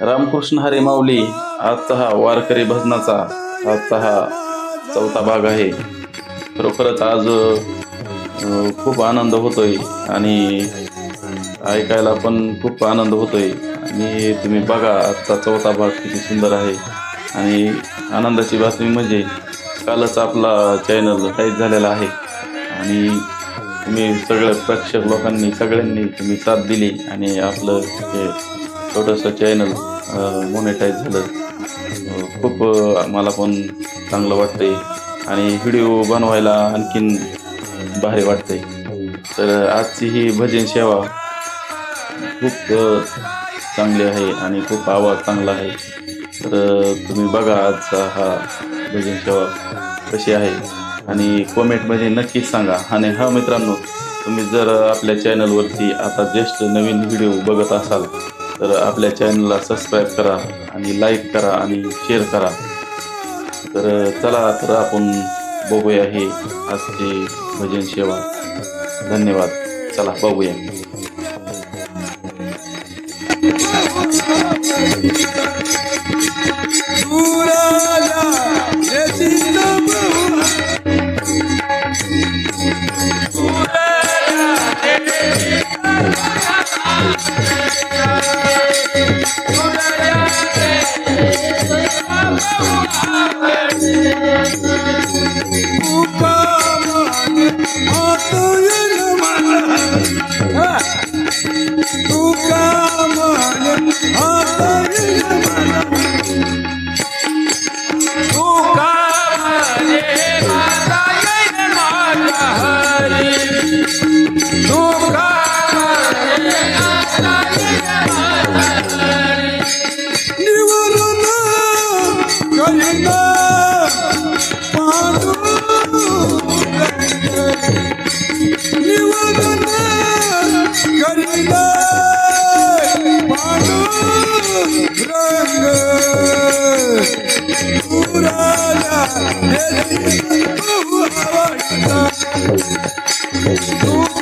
रामकृष्ण हरी माऊली आजचा हा वारकरी भजनाचा आजचा हा चौथा भाग आहे. खरोखरच आज खूप आनंद होतोय आणि ऐकायला पण खूप आनंद होतोय. आणि तुम्ही बघा आजचा चौथा भाग किती सुंदर आहे. आणि आनंदाची बातमी म्हणजे कालच आपला चॅनल टाईप झालेला आहे. आणि तुम्ही सगळ्या प्रेक्षक लोकांनी सगळ्यांनी तुम्ही साथ दिली आणि आपलं हे छोटंसं चॅनल मोनेटाईज झालं. खूप मला पण चांगलं वाटतंय. आणि व्हिडिओ बनवायला आणखीन भारी वाटतंय. तर आजची ही भजन सेवा खूप चांगली आहे आणि खूप आवाज चांगला आहे. तर तुम्ही बघा आजचा हा भजन सेवा कशी आहे. आणि कॉमेंटमध्ये नक्कीच सांगा. आणि हा मित्रांनो तुम्ही जर आपल्या चॅनलवरती आता ज्येष्ठ नवीन व्हिडिओ बघत असाल तर आपल्या चॅनलला सबस्क्राईब करा आणि लाईक करा आणि शेअर करा. तर चला तर आपण बघूया हे आजचे भजन सेवा. धन्यवाद. चला बघूया. Oh,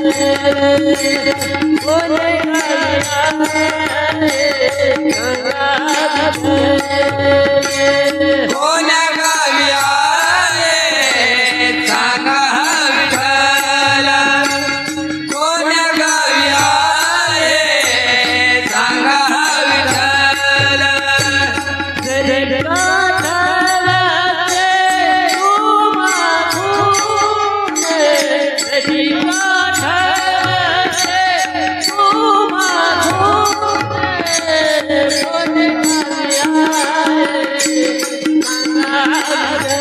Thank you.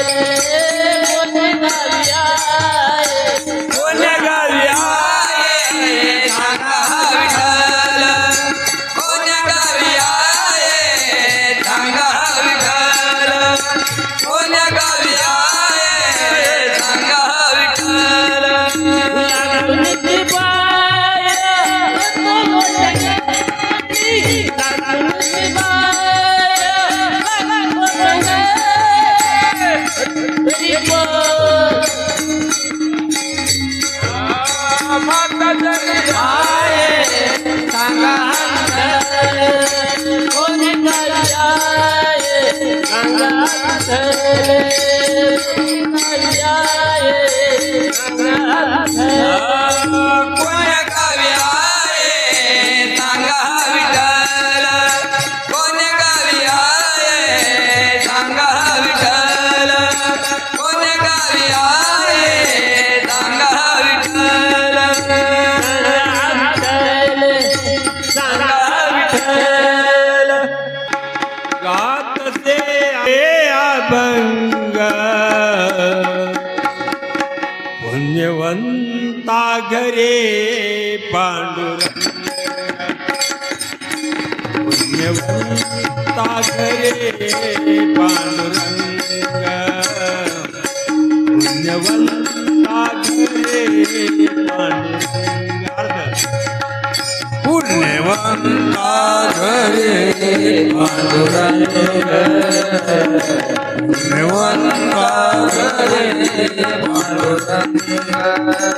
মনে দাঁড়িয়া धरे पांडुरंग। पांडुरंग। घरे पांडुरंग। पुण्यवंता पांडुरंग।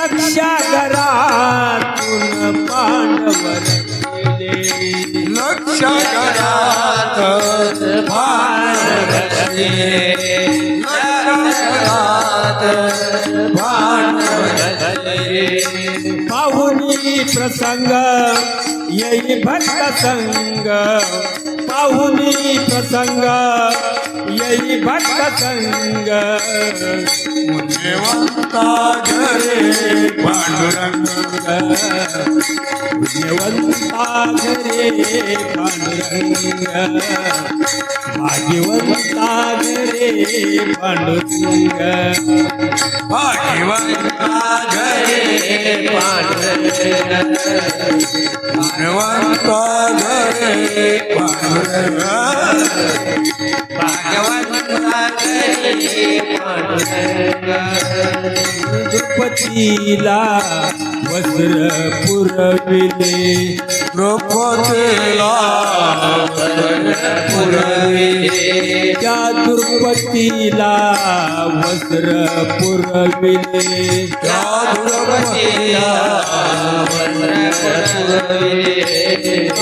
पोहे बक्षिले घरातून पांडव रक्षिले लक्षा घरातून पांडव रक्षिले लक्ष घरात पाहुनी प्रसंग येई भक्त संग. पाहुनी प्रसंग येई भक्त संग। पुण्यवंता घरे पांडुरंग पुण्यवंता घरे पांडुरंग भाग्यवंता घरे पांडुरंग भाग्यवंता घरे पुण्यवंता घरे पांडुरंग द्रुपतीला वस्त्र पुरविले द्रौपदीला पुरविले त्या द्रुपतीला वस्त्र पुरविले त्या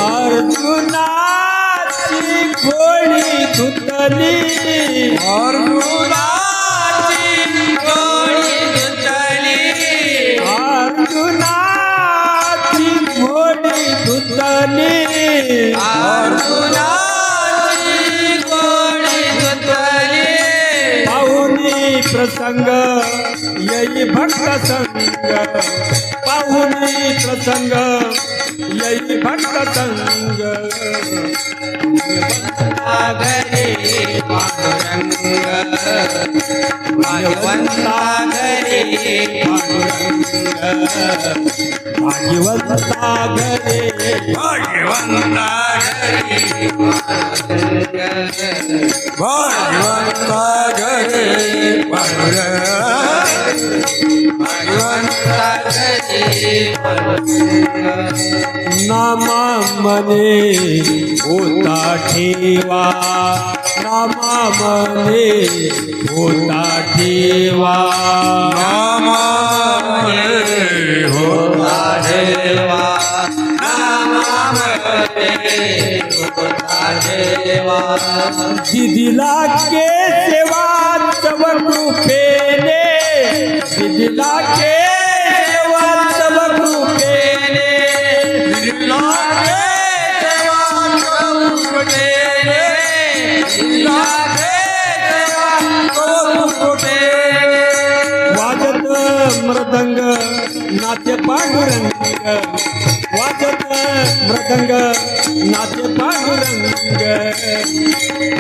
अर्जुनाची कोणी धुतली अर्जुनाची कोणी धुतली अर्जुनाची घोडी धुतली अर्जुनाची गोडी धुतली पाहुनी प्रसंग यही भक्त संग. पाहुनी प्रसंग यई भक्त संग घरे पांडुरंग भाग्यवंता घरे भाग्यवंता घरे घरे घरे पांडुरंग घरे नामा मने होता ठेवा. नामा मने होता ठेवा. नामामरे होता देवा नामामरे होता ठेवा. दिदीला के सेवा तव कृपेने दिदीला के पांडुरंग वाजत मृदंग नाट्य पांडुरंग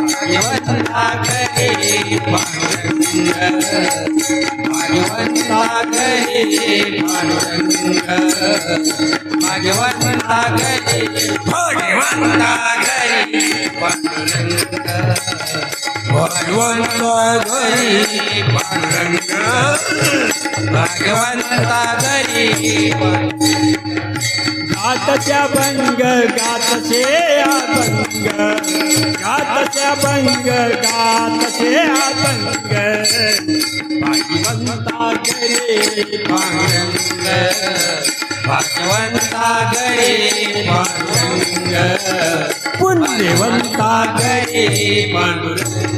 भाग्यवंता घरे पांडुरंग भाग्यवंता घरे पांडुरंग भाग्यवंता घरे भाग्यवंता घरे पांडुरंग भाग्यवंता घरे पांडुरंग भगवंता घरे गातच्या भंग गातचे अभंग. गातच्या भंग गातचे अभंग. भगवंता गेले पांडुरंग. भगवंता घरे पांडुरंग. पुण्यवंता घरे पांडुरंग.